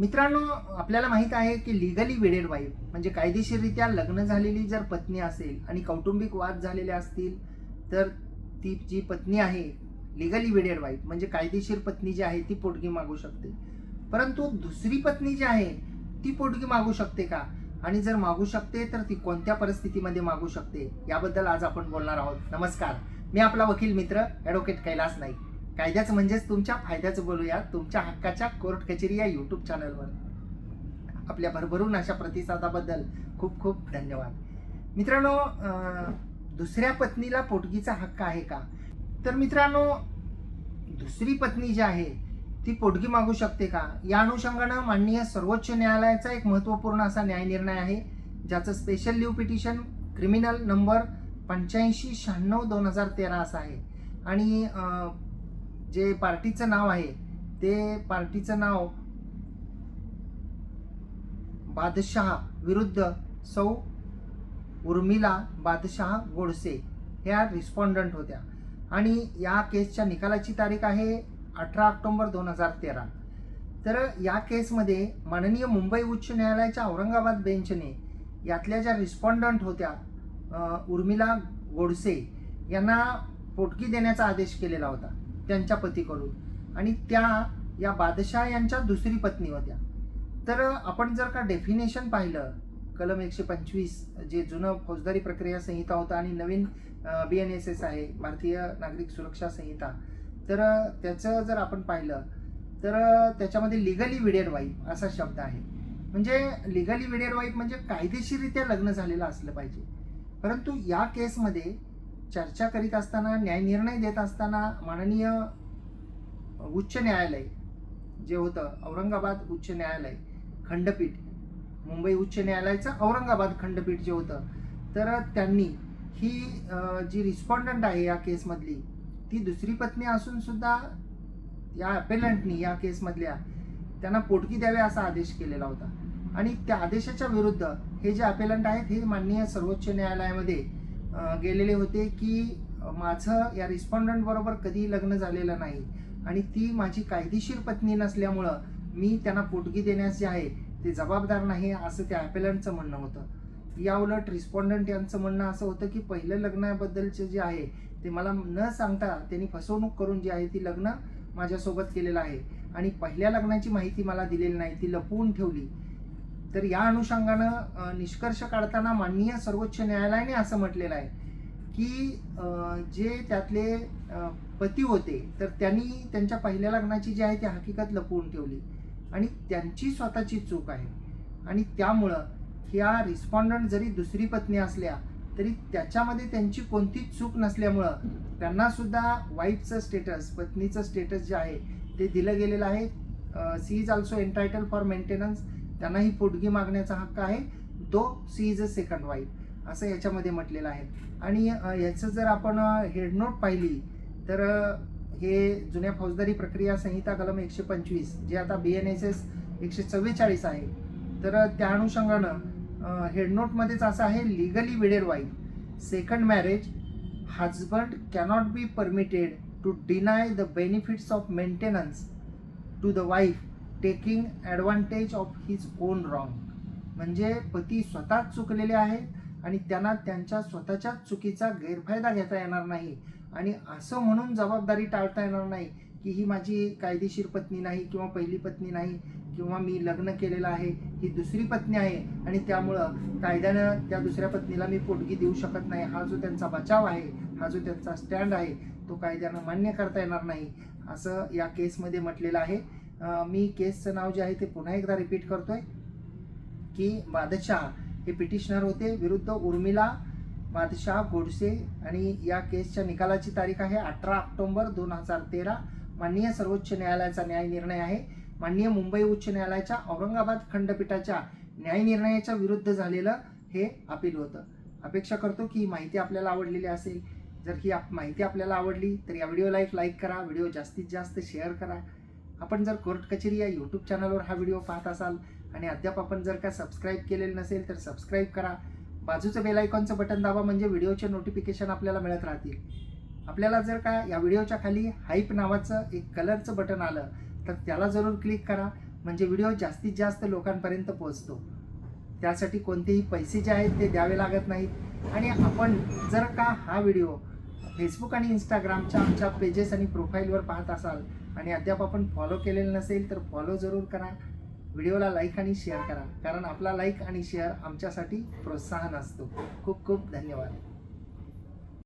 मित्रांनो आपल्याला माहीत आहे की लिगली वेडेड वाईफ म्हणजे कायदेशीररित्या लग्न झालेली जर पत्नी असेल आणि कौटुंबिक वाद झालेले असतील तर ती जी पत्नी आहे लिगली वेडेड वाईफ म्हणजे कायदेशीर पत्नी जी आहे ती पोटगी मागू शकते. परंतु दुसरी पत्नी जी आहे ती पोटगी मागू शकते का? आणि जर मागू शकते तर ती कोणत्या परिस्थितीमध्ये मागू शकते? याबद्दल आज आपण बोलणार आहोत. नमस्कार. मी आपला वकील मित्र ॲडव्होकेट कैलास नाईक. कायद्याचं म्हणजेच तुमच्या फायद्याचं बोलूया. तुमच्या हक्काच्या कोर्ट कचेरी या यूट्यूब चॅनलवर आपल्या भरभरून अशा प्रतिसादाबद्दल खूप खूप धन्यवाद. मित्रांनो दुसऱ्या पत्नीला पोटगीचा हक्क आहे का? तर मित्रांनो दुसरी पत्नी जी आहे ती पोटगी मागू शकते का? या अनुषंगानं माननीय सर्वोच्च न्यायालयाचा एक महत्त्वपूर्ण असा न्यायनिर्णय आहे ज्याचं special leave petition criminal number पंच्याऐंशी शहाण्णव दोन हजार तेरा असं आहे. आणि जे पार्टीचं नाव आहे ते पार्टीचं नाव बादशहा विरुद्ध सौ उर्मिला बादशहा गोडसे ह्या रिस्पॉन्डंट होत्या. आणि या केसच्या निकालाची तारीख आहे अठरा ऑक्टोंबर दोन हजार तेरा. तर या केसमध्ये माननीय मुंबई उच्च न्यायालयाच्या औरंगाबाद बेंचने यातल्या ज्या रिस्पॉन्डंट होत्या उर्मिला गोडसे यांना पोटकी देण्याचा आदेश केलेला होता. त्यांच्या पतीकडून. आणि त्या या बादशाह यांच्या दुसरी पत्नी होत्या. तर आपण जर का डेफिनेशन पाहिलं कलम एकशे पंचवीस जे जुनं फौजदारी प्रक्रिया संहिता होता आणि नवीन बी एन एस एस आहे भारतीय नागरिक सुरक्षा संहिता तर त्याचं जर आपण पाहिलं तर त्याच्यामध्ये लिगली विडेड वाईफ असा शब्द आहे. म्हणजे लिगली विडेड वाईफ म्हणजे कायदेशीररित्या लग्न झालेलं असलं पाहिजे. परंतु या केसमध्ये चर्चा करीत असताना न्यायनिर्णय देत असताना माननीय उच्च न्यायालय जे होतं औरंगाबाद उच्च न्यायालय खंडपीठ मुंबई उच्च न्यायालयाचं औरंगाबाद खंडपीठ जे होतं तर त्यांनी ही जी रिस्पॉन्डंट आहे या केसमधली ती दुसरी पत्नी असून सुद्धा या अपेलंटनी या केसमधल्या त्यांना पोटकी द्यावे असा आदेश केलेला होता. आणि त्या आदेशाच्या विरुद्ध हे जे अपेलंट आहेत हे माननीय सर्वोच्च न्यायालयामध्ये गेलेले होते की माझं या रिस्पॉन्डंट बरोबर कधी लग्न झालेलं नाही. आणि ती माझी कायदेशीर पत्नी नसल्यामुळं मी त्यांना पोटगी देण्यास जे आहे ते जबाबदार नाही असं त्या ॲपेलंटचं म्हणणं होतं. या उलट रिस्पॉन्डंट यांचं म्हणणं असं होतं की पहिलं लग्नाबद्दलचे जे आहे ते मला न सांगता त्यांनी फसवणूक करून जी आहे ती लग्न माझ्यासोबत केलेलं आहे. आणि पहिल्या लग्नाची माहिती मला दिलेली नाही ती लपवून ठेवली. तर या अनुषंगानं निष्कर्ष काढताना माननीय सर्वोच्च न्यायालयाने असं म्हटलेलं आहे की जे त्यातले पती होते तर त्यांनी त्यांच्या पहिल्या लग्नाची जी आहे ती हकीकत लपवून ठेवली. आणि त्यांची स्वतःची चूक आहे. आणि त्यामुळं ह्या रिस्पॉन्डंट जरी दुसरी पत्नी असल्या तरी त्याच्यामध्ये त्यांची कोणतीच चूक नसल्यामुळं त्यांनासुद्धा वाईफचं स्टेटस पत्नीचं स्टेटस जे आहे ते दिलं गेलेलं आहे. She is also entitle for maintenance त्यांनाही पोटगी मागण्याचा हक्क आहे. Though she is a second wife असं याच्यामध्ये म्हटलेलं आहे. आणि याचं जर आपण हेडनोट पाहिली तर हे जुन्या फौजदारी प्रक्रिया संहिता कलम एकशे पंचवीस जे आता बी एन एस एस एकशे चव्वेचाळीस आहे. तर त्या अनुषंगानं हेडनोटमध्येच असं आहे legally wedded wife second marriage husband cannot be permitted to deny the benefits of maintenance to the wife taking advantage of his own wrong म्हणजे पती स्वतःच चुकलेले आहेत आणि त्यांना त्यांच्या स्वतःच्या चुकीचा गैरफायदा घेता येणार नाही. आणि असं म्हणून जबाबदारी टाळता येणार नाही की ही माझी कायदेशीर पत्नी नाही किंवा पहिली पत्नी नाही किंवा मी लग्न केलेलं आहे ही दुसरी पत्नी आहे आणि त्यामुळं कायद्यानं त्या दुसऱ्या पत्नीला मी पोटगी देऊ शकत नाही. हा जो त्यांचा बचाव आहे हा जो त्यांचा स्टँड आहे तो कायद्यानं मान्य करता येणार नाही. असं या केसमध्ये म्हटलेलं आहे. मी केसचं नाव जे आहे ते पुन्हा एकदा रिपीट करतोय. की बादशाह हे पिटिशनर होते विरुद्ध उर्मिला बादशाह गोडसे आणि या केसच्या निकालाची तारीख आहे अठरा ऑक्टोबर दोन हजार तेरा. माननीय सर्वोच्च न्यायालयाचा न्याय निर्णय आहे. माननीय मुंबई उच्च न्यायालयाच्या औरंगाबाद खंडपीठाच्या न्याय निर्णयाच्या विरुद्ध झालेलं हे अपील होतं. अपेक्षा करतो की ही माहिती आपल्याला आवडलेली असेल. जर ही आप माहिती आपल्याला आवडली तर या व्हिडिओला एक लाईक करा. व्हिडिओ जास्तीत जास्त शेअर करा. आपण जर कोर्ट कचेरी या यूट्यूब चॅनलवर हा व्हिडिओ पाहत असाल आणि अद्याप आपण जर का सबस्क्राईब केलेलं नसेल तर सबस्क्राईब करा. बाजूचं बेल आयकॉनचं बटन दाबा म्हणजे व्हिडिओचे नोटिफिकेशन आपल्याला मिळत राहतील. आपल्याला जर का या व्हिडिओच्या खाली हाईप नावाचं एक कलरचं बटन आलं तर त्याला जरूर क्लिक करा. म्हणजे व्हिडिओ जास्तीत जास्त लोकांपर्यंत पोहोचतो. त्यासाठी कोणतेही पैसे जे आहेत ते द्यावे लागत नाहीत. आणि आपण जर का हा व्हिडिओ फेसबुक आणि इंस्टाग्रामच्या आमच्या पेजेस आणि प्रोफाईलवर पाहत असाल आणि अद्याप आपण फॉलो केलेलं नसेल तर फॉलो जरूर करा. व्हिडिओला लाईक आणि शेअर करा. कारण आपला लाईक आणि शेअर आमच्यासाठी प्रोत्साहन असतो. खूप खूप धन्यवाद.